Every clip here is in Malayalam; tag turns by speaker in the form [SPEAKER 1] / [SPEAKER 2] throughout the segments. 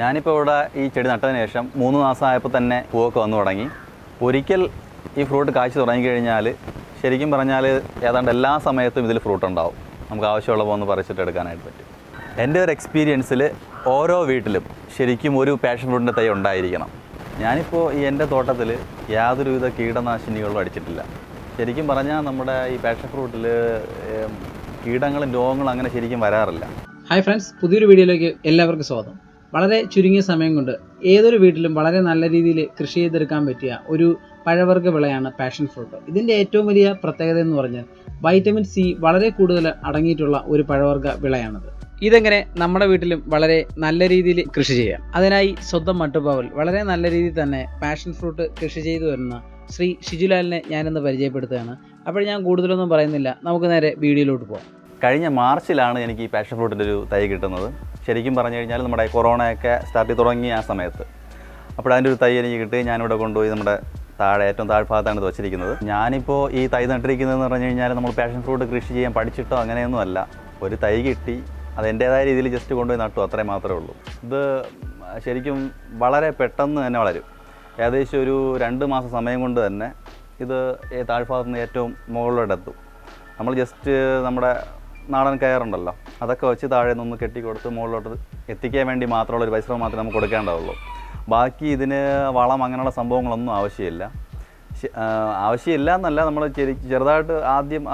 [SPEAKER 1] ഞാനിപ്പോൾ ഇവിടെ ഈ ചെടി നട്ടതിന് ശേഷം മൂന്ന് മാസമായപ്പോൾ തന്നെ പൂവൊക്കെ വന്നു തുടങ്ങി. ഒരിക്കൽ ഈ ഫ്രൂട്ട് കാഴ്ച തുടങ്ങിക്കഴിഞ്ഞാൽ ശരിക്കും പറഞ്ഞാൽ ഏതാണ്ട് എല്ലാ സമയത്തും ഇതിൽ ഫ്രൂട്ട് ഉണ്ടാവും. നമുക്ക് ആവശ്യമുള്ള പോകുന്ന പറിച്ചിട്ട് എടുക്കാനായിട്ട് പറ്റും. എന്റെ ഒരു എക്സ്പീരിയൻസിൽ ഓരോ വീട്ടിലും ശരിക്കും ഒരു പാഷൻ ഫ്രൂട്ടിന്റെ തൈ ഉണ്ടായിരിക്കണം. ഞാനിപ്പോൾ ഈ എന്റെ തോട്ടത്തിൽ യാതൊരുവിധ കീടനാശിനികളും അടിച്ചിട്ടില്ല. ശരിക്കും പറഞ്ഞാൽ നമ്മുടെ ഈ പാഷൻ ഫ്രൂട്ടിൽ കീടങ്ങളും രോഗങ്ങളും അങ്ങനെ ശരിക്കും വരാറില്ല.
[SPEAKER 2] ഹായ് ഫ്രണ്ട്സ് പുതിയൊരു വീഡിയോയിലേക്ക് എല്ലാവർക്കും സ്വാഗതം. വളരെ ചുരുങ്ങിയ സമയം കൊണ്ട് ഏതൊരു വീട്ടിലും വളരെ നല്ല രീതിയിൽ കൃഷി ചെയ്തെടുക്കാൻ പറ്റിയ ഒരു പഴവർഗ വിളയാണ് പാഷൻ ഫ്രൂട്ട് ഇതിന്റെ ഏറ്റവും വലിയ പ്രത്യേകത എന്ന് പറഞ്ഞാൽ വൈറ്റമിൻ സി വളരെ കൂടുതൽ അടങ്ങിയിട്ടുള്ള ഒരു പഴവർഗ വിളയാണത്. ഇതെങ്ങനെ നമ്മുടെ വീട്ടിലും വളരെ നല്ല രീതിയിൽ കൃഷി ചെയ്യാം? അതിനായി സ്വന്തം മട്ടുപാവൽ വളരെ നല്ല രീതിയിൽ തന്നെ പാഷൻ ഫ്രൂട്ട് കൃഷി ചെയ്തു വരുന്ന ശ്രീ ഷിജുലാലിനെ ഞാനിന്ന് പരിചയപ്പെടുത്തുകയാണ്. അപ്പോൾ ഞാൻ കൂടുതലൊന്നും പറയുന്നില്ല. നമുക്ക് നേരെ വീഡിയോയിലോട്ട് പോകാം
[SPEAKER 1] കഴിഞ്ഞ മാർച്ചിലാണ് എനിക്ക് ഈ പാഷൻ ഫ്രൂട്ടിന്റെ ഒരു തൈ കിട്ടുന്നത്. ശരിക്കും പറഞ്ഞു കഴിഞ്ഞാൽ നമ്മുടെ കൊറോണയൊക്കെ സ്റ്റാർട്ട് ചെയ്ത് തുടങ്ങിയ ആ സമയത്ത്. അപ്പോൾ അതിന്റെ ഒരു തൈ എനിക്ക് കിട്ടി. ഞാനിവിടെ കൊണ്ടുപോയി നമ്മുടെ താഴെ ഏറ്റവും താഴ്ഭാഗത്താണ് ഇത് വെച്ചിരിക്കുന്നത്. ഞാനിപ്പോൾ ഈ തൈ നട്ടിരിക്കുന്നതെന്ന് പറഞ്ഞു കഴിഞ്ഞാൽ നമ്മൾ പാഷൻ ഫ്രൂട്ട് കൃഷി ചെയ്യാൻ പഠിച്ചിട്ടോ അങ്ങനെയൊന്നും അല്ല. ഒരു തൈ കിട്ടി. അത് രീതിയിൽ ജസ്റ്റ് കൊണ്ടുപോയി നട്ടു. അത്രേ മാത്രമേ ഉള്ളൂ. ഇത് ശരിക്കും വളരെ പെട്ടെന്ന് തന്നെ വളരും. ഏകദേശം ഒരു രണ്ട് മാസം സമയം കൊണ്ട് തന്നെ ഇത് താഴ്ഭാഗത്ത് നിന്ന് ഏറ്റവും മുകളിലോട്ട് എത്തും. നമ്മൾ ജസ്റ്റ് നമ്മുടെ നാടൻ കയറുണ്ടല്ലോ. അതൊക്കെ വെച്ച് താഴെ നിന്ന് കെട്ടിക്കൊടുത്ത് മുകളിലോട്ട് എത്തിക്കാൻ വേണ്ടി മാത്രമുള്ള ഒരു പരിശ്രമം മാത്രമേ നമുക്ക് കൊടുക്കേണ്ടതുള്ളൂ. ബാക്കി ഇതിന് വളം അങ്ങനെയുള്ള സംഭവങ്ങളൊന്നും ആവശ്യമില്ല. ആവശ്യമില്ല എന്നല്ല നമ്മൾ ചെറി ചെറുതായിട്ട് ആദ്യം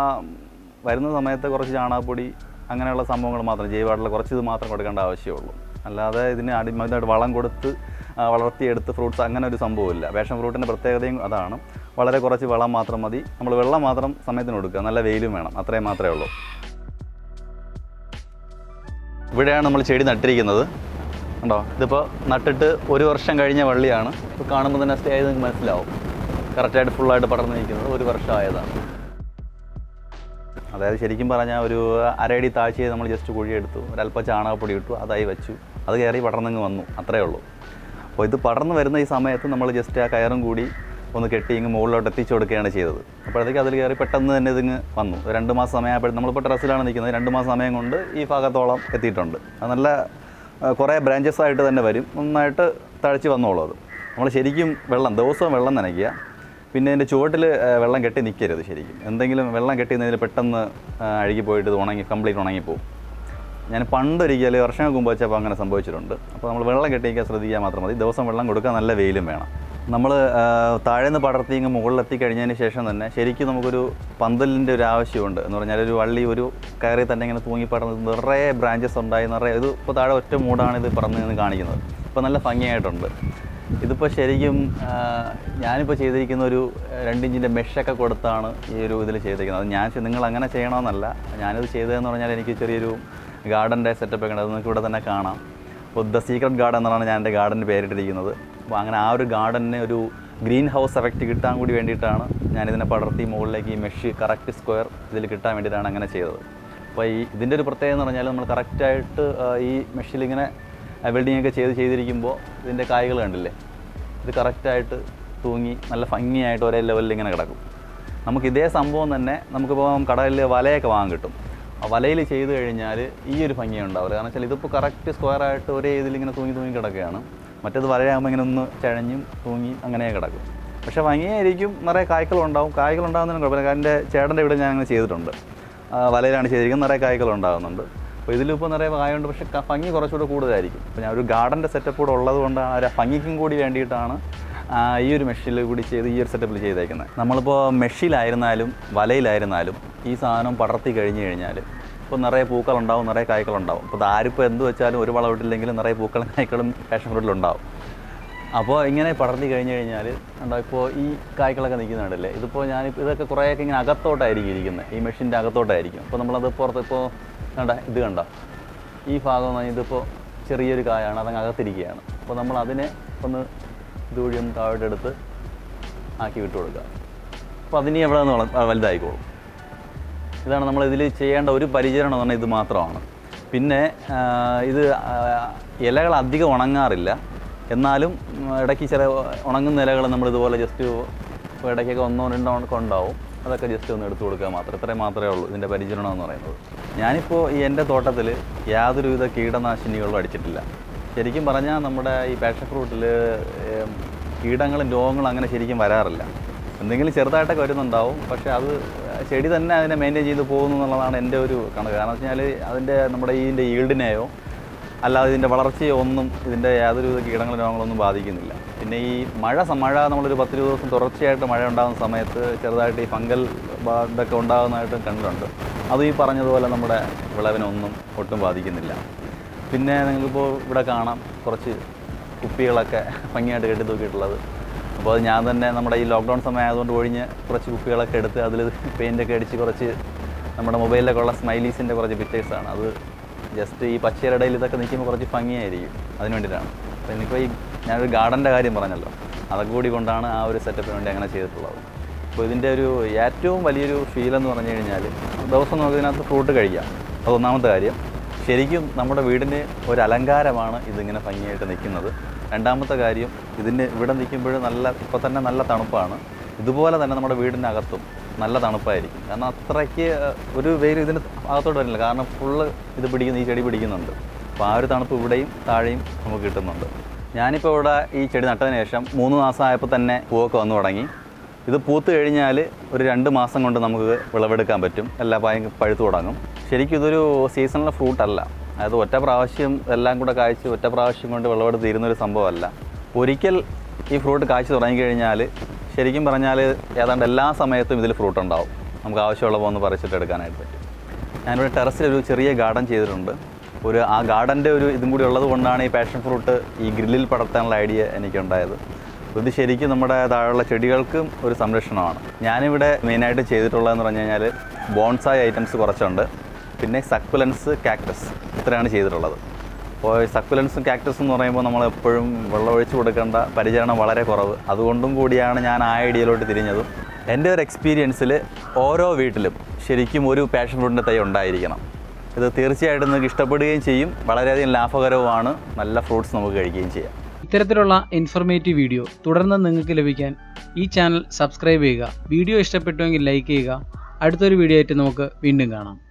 [SPEAKER 1] വരുന്ന സമയത്ത് കുറച്ച് ചാണകപ്പൊടി അങ്ങനെയുള്ള സംഭവങ്ങൾ മാത്രം ജൈവമായിട്ടുള്ള കുറച്ച് ഇത് മാത്രം കൊടുക്കേണ്ട ആവശ്യമുള്ളൂ. അല്ലാതെ ഇതിന് അടിമതായിട്ട് വളം കൊടുത്ത് വളർത്തിയെടുത്ത് ഫ്രൂട്ട്സ് അങ്ങനെ ഒരു സംഭവമില്ല. വേഷം ഫ്രൂട്ടിന്റെ പ്രത്യേകതയും അതാണ്. വളരെ കുറച്ച് വളം മാത്രം മതി. നമ്മൾ വെള്ളം മാത്രം സമയത്തിന് കൊടുക്കുക. നല്ല വെയിലും വേണം. അത്രയും മാത്രമേ ഉള്ളൂ. ഇവിടെയാണ് നമ്മൾ ചെടി നട്ടിരിക്കുന്നത്. ഉണ്ടോ ഇതിപ്പോൾ നട്ടിട്ട് ഒരു വർഷം കഴിഞ്ഞ വള്ളിയാണ്. ഇപ്പോൾ കാണുമ്പോൾ തന്നെ സ്റ്റേ ആയത് നിങ്ങൾക്ക് മനസ്സിലാവും കറക്റ്റായിട്ട് ഫുള്ളായിട്ട് പടർന്നു നിൽക്കുന്നത് ഒരു വർഷമായതാണ് അതായത് ശരിക്കും പറഞ്ഞാൽ ഒരു അരയടി താഴ്ചയെ നമ്മൾ ജസ്റ്റ് കുഴിയെടുത്തു. ഒരല്പം ചാണകപ്പൊടി ഇട്ടു അതായി വെച്ചു. അത് കയറി പടർന്നങ്ങ് വന്നു. അത്രേ ഉള്ളൂ. അപ്പോൾ ഇത് പടർന്നു വരുന്ന ഈ സമയത്ത് നമ്മൾ ജസ്റ്റ് ആ കയറും കൂടി ഒന്ന് കെട്ടി ഇങ്ങ് മുകളിലോട്ട് എത്തിച്ചു കൊടുക്കുകയാണ് ചെയ്തത്. അപ്പോഴത്തേക്ക് അതിൽ കയറി പെട്ടെന്ന് തന്നെ ഇതിങ്ങ് വന്നു. രണ്ട് മാസം സമയമായപ്പോഴും നമ്മളിപ്പോൾ ടെറസിലാണ് നിൽക്കുന്നത്. രണ്ട് മാസം സമയം കൊണ്ട് ഈ ഭാഗത്തോളം എത്തിയിട്ടുണ്ട്. അത് നല്ല കുറേ ബ്രാഞ്ചസ് ആയിട്ട് തന്നെ വരും. നന്നായിട്ട് തഴച്ച് വന്നോളൂ അത്. നമ്മൾ ശരിക്കും വെള്ളം ദിവസവും വെള്ളം നനയ്ക്കുക. പിന്നെ അതിന്റെ ചുവട്ടിൽ വെള്ളം കെട്ടി നിൽക്കരുത് ശരിക്കും. എന്തെങ്കിലും വെള്ളം കെട്ടി നിന്നതിൽ പെട്ടെന്ന് അഴുകി പോയിട്ട് ഇത് ഉണങ്ങി കംപ്ലീറ്റ് ഉണങ്ങിപ്പോവും ഞാൻ പണ്ടൊരിക്കൽ വർഷങ്ങൾക്ക് മുമ്പ് വെച്ചപ്പോൾ അങ്ങനെ സംഭവിച്ചിട്ടുണ്ട്. അപ്പോൾ നമ്മൾ വെള്ളം കെട്ടിയിരിക്കാൻ ശ്രദ്ധിക്കാൻ മാത്രം മതി. ദിവസം വെള്ളം കൊടുക്കാൻ നല്ല വെയിലും വേണം. നമ്മൾ താഴെ നിന്ന് പടർത്തി ഇങ്ങ് മുകളിലെത്തി കഴിഞ്ഞതിന് ശേഷം തന്നെ ശരിക്കും നമുക്കൊരു പന്തലിന്റെ ഒരു ആവശ്യമുണ്ട് എന്ന് പറഞ്ഞാൽ ഒരു വള്ളി ഒരു കയറി തന്നെ ഇങ്ങനെ തൂങ്ങി പടർന്ന് നിറയെ ബ്രാഞ്ചസ് ഉണ്ടായി നിറയെ ഇത് ഇപ്പോൾ താഴെ ഒറ്റ മൂടാണ് ഇത് പറന്ന് നിന്ന് കാണിക്കുന്നത്. ഇപ്പോൾ നല്ല ഭംഗിയായിട്ടുണ്ട്. ഇതിപ്പോൾ ശരിക്കും ഞാനിപ്പോൾ ചെയ്തിരിക്കുന്ന ഒരു രണ്ടിഞ്ചിന്റെ മെഷൊക്കെ കൊടുത്താണ് ഈ ഒരു ഇതിൽ ചെയ്തിരിക്കുന്നത്. അത് ഞാൻ നിങ്ങൾ അങ്ങനെ ചെയ്യണമെന്നല്ല ഞാനിത് ചെയ്തതെന്ന് പറഞ്ഞാൽ എനിക്ക് ചെറിയൊരു ഗാർഡന്റെ സെറ്റപ്പ് ഒക്കെ ഉണ്ട്. അത് നിങ്ങൾക്ക് ഇവിടെ തന്നെ കാണാം. അപ്പോൾ ദ സീക്രട്ട് ഗാർഡൻ എന്നാണ് ഞാൻ എന്റെ ഗാർഡന്റെ പേരിട്ടിരിക്കുന്നത്. അപ്പോൾ അങ്ങനെ ആ ഒരു ഗാർഡന് ഒരു ഗ്രീൻ ഹൗസ് എഫക്റ്റ് കിട്ടാൻ കൂടി വേണ്ടിയിട്ടാണ് ഞാനിതിനെ പടർത്തി മുകളിലേക്ക് ഈ മെഷ് കറക്റ്റ് സ്ക്വയർ ഇതിൽ കിട്ടാൻ വേണ്ടിയിട്ടാണ് അങ്ങനെ ചെയ്തത്. അപ്പോൾ ഈ ഇതിന്റെ ഒരു പ്രത്യേകത എന്ന് പറഞ്ഞാൽ നമ്മൾ കറക്റ്റായിട്ട് ഈ മെഷിൽ ഇങ്ങനെ വെൽഡിംഗ് ഒക്കെ ചെയ്ത് ചെയ്തിരിക്കുമ്പോൾ ഇതിന്റെ കായ്കൾ കണ്ടില്ലേ? ഇത് കറക്റ്റായിട്ട് തൂങ്ങി നല്ല ഭംഗിയായിട്ട് ഒരേ ലെവലിൽ ഇങ്ങനെ കിടക്കും. നമുക്ക് ഇതേ സംഭവം തന്നെ നമുക്കിപ്പോൾ കടലിൽ വലയൊക്കെ വാങ്ങാൻ കിട്ടും. വലയിൽ ചെയ്ത് കഴിഞ്ഞാൽ ഈ ഒരു ഭംഗിയാണ് ഉണ്ടാവില്ല കാരണം വെച്ചാൽ ഇതിപ്പോൾ കറക്റ്റ് സ്ക്വയർ ആയിട്ട് ഒരേ ഇതിൽ ഇങ്ങനെ തൂങ്ങി തൂങ്ങി കിടക്കുകയാണ്. മറ്റേത് വലയാകുമ്പോൾ ഇങ്ങനെ ഒന്ന് ചഴഞ്ഞും തൂങ്ങി അങ്ങനെ കിടക്കും. പക്ഷേ ഭംഗിയായിരിക്കും. നിറയെ കായ്ക്കളുണ്ടാവും. കായ്കളുണ്ടാകുന്നതിന് കുഴപ്പമില്ല. കാരണം എന്റെ ചേട്ടന്റെ ഇവിടെ ഞാൻ അങ്ങനെ ചെയ്തിട്ടുണ്ട് വലയിലാണ് ചെയ്തിരിക്കുന്നത്. നിറയെ കായ്ക്കളുണ്ടാകുന്നുണ്ട് അപ്പോൾ ഇതിലിപ്പോൾ നിറയെ കായുണ്ട്. പക്ഷേ ഭംഗി കുറച്ചുകൂടെ കൂടുതലായിരിക്കും. അപ്പോൾ ഞാൻ ഒരു ഗാർഡന്റെ സെറ്റപ്പ് കൂടെ ഉള്ളത് കൊണ്ടാണ് ആ ഭംഗിക്കും കൂടി വേണ്ടിയിട്ടാണ് ഈ ഒരു മെഷീനിൽ കൂടി ചെയ്ത് ഈ ഒരു സെറ്റപ്പിൽ ചെയ്തേക്കുന്നത് നമ്മളിപ്പോൾ മെഷീലായിരുന്നാലും വലയിലായിരുന്നാലും ഈ സാധനം പടർത്തി കഴിഞ്ഞ് കഴിഞ്ഞാൽ ഇപ്പോൾ നിറയെ പൂക്കളുണ്ടാവും നിറയെ കായ്ക്കളുണ്ടാവും. അപ്പോൾ ആരിപ്പോൾ എന്ത് വെച്ചാലും ഒരു വളവിട്ടില്ലെങ്കിലും നിറയെ പൂക്കളും കായ്ക്കളും പാഷൻ ഫ്രൂട്ടിലുണ്ടാവും അപ്പോൾ ഇങ്ങനെ പടർത്തി കഴിഞ്ഞ് കഴിഞ്ഞാൽ ഉണ്ടോ ഇപ്പോൾ ഈ കായ്ക്കളൊക്കെ നിൽക്കുന്നുണ്ടല്ലേ ഇതിപ്പോൾ ഞാൻ ഇതൊക്കെ കുറേയൊക്കെ ഇങ്ങനെ അകത്തോട്ടായിരിക്കും ഇരിക്കുന്നത് ഈ മെഷീന്റെ അകത്തോട്ടായിരിക്കും. അപ്പോൾ നമ്മളത് പുറത്ത് ഇപ്പോൾ കണ്ട ഇത് കണ്ട? ഈ ഭാഗം ഇതിപ്പോൾ ചെറിയൊരു കായാണ് അതങ്ങ് അകത്തിരിക്കുകയാണ്. അപ്പോൾ നമ്മൾ അതിനെ ഒന്ന് ഇതുവഴി ഒന്ന് താഴോട്ട് എടുത്ത് ആക്കി വിട്ടു കൊടുക്കുക. അപ്പോൾ അതിനി എവിടെ നിന്ന് വലുതായിക്കോളും. ഇതാണ് നമ്മൾ ഇതിൽ ചെയ്യേണ്ട ഒരു പരിചരണം എന്ന് പറഞ്ഞാൽ ഇത് മാത്രമാണ്. പിന്നെ ഇത് ഇലകൾ അധികം ഉണങ്ങാറില്ല. എന്നാലും ഇടയ്ക്ക് ചില ഉണങ്ങുന്ന ഇലകൾ നമ്മൾ ഇതുപോലെ ജസ്റ്റ് ഇടയ്ക്കൊക്കെ ഒന്നോ രണ്ടോ ഉണ്ടാവും. അതൊക്കെ ജസ്റ്റ് ഒന്ന് എടുത്തു കൊടുക്കുക മാത്രം. ഇത്രയും മാത്രമേ ഉള്ളൂ ഇതിന്റെ പരിചരണം എന്ന് പറയുന്നത്. ഞാനിപ്പോൾ ഈ എന്റെ തോട്ടത്തിൽ യാതൊരുവിധ കീടനാശിനികളും അടിച്ചിട്ടില്ല. ശരിക്കും പറഞ്ഞാൽ നമ്മുടെ ഈ പാഷൻ ഫ്രൂട്ടിൽ കീടങ്ങളും രോഗങ്ങളും അങ്ങനെ ശരിക്കും വരാറില്ല. എന്തെങ്കിലും ചെറുതായിട്ടൊക്കെ വരുന്നുണ്ടാവും പക്ഷേ അത് ചെടി തന്നെ അതിനെ മെയിന്റെയിൻ ചെയ്ത് പോകുന്നു എന്നുള്ളതാണ് എന്റെ ഒരു കണക്ക്. കാരണം വെച്ച് കഴിഞ്ഞാൽ അതിന്റെ നമ്മുടെ ഇതിന്റെ ഈൽഡിനെയോ അല്ലാതെ ഇതിന്റെ വളർച്ചയോ ഒന്നും ഇതിന്റെ യാതൊരു കീടങ്ങളും രോഗങ്ങളൊന്നും ബാധിക്കുന്നില്ല. പിന്നെ ഈ മഴ മഴ നമ്മളൊരു പത്ത് ഇരുപത് ദിവസം തുടർച്ചയായിട്ട് മഴ ഉണ്ടാകുന്ന സമയത്ത് ചെറുതായിട്ട് ഈ ഫംഗൽ ഇതൊക്കെ ഉണ്ടാകുന്നതായിട്ടും കണ്ടിട്ടുണ്ട്. അതും ഈ പറഞ്ഞതുപോലെ നമ്മുടെ വിളവിനൊന്നും ഒട്ടും ബാധിക്കുന്നില്ല. പിന്നെ നിങ്ങൾക്കിപ്പോൾ ഇവിടെ കാണാം കുറച്ച് കുപ്പികളൊക്കെ ഭംഗിയായിട്ട് കെട്ടി തൂക്കിയിട്ടുള്ളത്. അപ്പോൾ അത് ഞാൻ തന്നെ നമ്മുടെ ഈ ലോക്ക്ഡൗൺ സമയം ആയതുകൊണ്ട് ഒഴിഞ്ഞ് കുറച്ച് കുപ്പികളൊക്കെ എടുത്ത് അതിൽ പെയിന്റൊക്കെ അടിച്ച് കുറച്ച് നമ്മുടെ മൊബൈലിലൊക്കെ ഉള്ള സ്മൈലീസിന്റെ കുറച്ച് പിക്ചേഴ്സാണ് അത് ജസ്റ്റ് ഈ പച്ചയുടെ ഇടയിൽ ഇതൊക്കെ നിൽക്കുമ്പോൾ കുറച്ച് ഭംഗിയായിരിക്കും. അതിന് വേണ്ടിയിട്ടാണ്. അപ്പോൾ എനിക്കിപ്പോൾ ഈ ഞാനൊരു ഗാർഡന്റെ കാര്യം പറഞ്ഞല്ലോ. അതൊക്കെ കൂടി കൊണ്ടാണ് ആ ഒരു സെറ്റപ്പിന് വേണ്ടി അങ്ങനെ ചെയ്തിട്ടുള്ളത്. അപ്പോൾ ഇതിന്റെ ഒരു ഏറ്റവും വലിയൊരു ഫീൽ എന്ന് പറഞ്ഞു കഴിഞ്ഞാൽ ദിവസം നമുക്ക് ഇതിനകത്ത് ഫ്രൂട്ട് കഴിക്കാം. അത് ഒന്നാമത്തെ കാര്യം. ശരിക്കും നമ്മുടെ വീടിന് ഒരു അലങ്കാരമാണ് ഇതിങ്ങനെ ഭംഗിയായിട്ട് നിൽക്കുന്നത്. രണ്ടാമത്തെ കാര്യം ഇതിന് ഇവിടെ നിൽക്കുമ്പോൾ നല്ല ഇപ്പോൾ തന്നെ നല്ല തണുപ്പാണ്. ഇതുപോലെ തന്നെ നമ്മുടെ വീടിനകത്തും നല്ല തണുപ്പായിരിക്കും. കാരണം അത്രയ്ക്ക് ഒരു വെയിൽ ഇതിന് അകത്തോട്ട് വരുന്നില്ല കാരണം ഫുള്ള് ഇത് പിടിക്കുന്ന ഈ ചെടി പിടിക്കുന്നുണ്ട്. അപ്പോൾ ആ ഒരു തണുപ്പ് ഇവിടെയും താഴെയും നമുക്ക് കിട്ടുന്നുണ്ട്. ഞാനിപ്പോൾ ഇവിടെ ഈ ചെടി നട്ടതിന് ശേഷം മൂന്ന് മാസം ആയപ്പോൾ തന്നെ പൂവൊക്കെ വന്നു തുടങ്ങി. ഇത് പൂത്ത് കഴിഞ്ഞാൽ ഒരു രണ്ട് മാസം കൊണ്ട് നമുക്ക് വിളവെടുക്കാൻ പറ്റും. എല്ലാ പായും പഴുത്തു തുടങ്ങും. ശരിക്കും ഇതൊരു സീസണൽ ഫ്രൂട്ട് അല്ല. അതായത് ഒറ്റ പ്രാവശ്യം എല്ലാം കൂടെ കായ്ച്ച് ഒറ്റ പ്രാവശ്യം കൊണ്ട് വിളവെടുത്ത് തീരുന്നൊരു സംഭവമല്ല. ഒരിക്കൽ ഈ ഫ്രൂട്ട് കായ്ച്ച് തുടങ്ങിക്കഴിഞ്ഞാൽ ശരിക്കും പറഞ്ഞാൽ ഏതാണ്ട് എല്ലാ സമയത്തും ഇതിൽ ഫ്രൂട്ട് ഉണ്ടാവും. നമുക്ക് ആവശ്യമുള്ളപ്പോൾ ഒന്ന് പറിച്ചിട്ട് എടുക്കാനായിട്ട് പറ്റും. ഞാനിവിടെ ടെറസിൽ ഒരു ചെറിയ ഗാർഡൻ ചെയ്തിട്ടുണ്ട്. ഒരു ആ ഗാർഡന്റെ ഒരു ഇതും കൂടി ഉള്ളത് കൊണ്ടാണ് ഈ പാഷൻ ഫ്രൂട്ട് ഈ ഗ്രില്ലിൽ പടർത്താനുള്ള ഐഡിയ എനിക്കുണ്ടായത്. ഇത് ശരിക്കും നമ്മുടെ താഴെയുള്ള ചെടികൾക്കും ഒരു സംരക്ഷണമാണ്. ഞാനിവിടെ മെയിനായിട്ട് ചെയ്തിട്ടുള്ളതെന്ന് പറഞ്ഞു കഴിഞ്ഞാൽ ബോൺസായി ഐറ്റംസ് കുറച്ചുണ്ട്. പിന്നെ സക്കുലൻസ് കാക്ടസ് ഇത്രയാണ് ചെയ്തിട്ടുള്ളത്. അപ്പോൾ സക്കുലൻസും കാക്ടസും എന്ന് പറയുമ്പോൾ നമ്മൾ എപ്പോഴും വെള്ളമൊഴിച്ച് കൊടുക്കേണ്ട പരിചരണം വളരെ കുറവ്. അതുകൊണ്ടും കൂടിയാണ് ഞാൻ ആ ഐഡിയയിലോട്ട് തിരിഞ്ഞതും. എന്റെ ഒരു എക്സ്പീരിയൻസിൽ ഓരോ വീട്ടിലും ശരിക്കും ഒരു പാഷൻ ഫ്രൂട്ടിന്റെ തൈ ഉണ്ടായിരിക്കണം. ഇത് തീർച്ചയായിട്ടും നിങ്ങൾക്ക് ഇഷ്ടപ്പെടുകയും ചെയ്യും. വളരെയധികം ലാഭകരവുമാണ്. നല്ല ഫ്രൂട്ട്സ് നമുക്ക് കഴിക്കുകയും ചെയ്യാം.
[SPEAKER 2] ഇത്തരത്തിലുള്ള ഇൻഫർമേറ്റീവ് വീഡിയോ തുടർന്ന് നിങ്ങൾക്ക് ലഭിക്കാൻ ഈ ചാനൽ സബ്സ്ക്രൈബ് ചെയ്യുക. വീഡിയോ ഇഷ്ടപ്പെട്ടുവെങ്കിൽ ലൈക്ക് ചെയ്യുക. അടുത്തൊരു വീഡിയോ ആയിട്ട് നമുക്ക് വീണ്ടും കാണാം.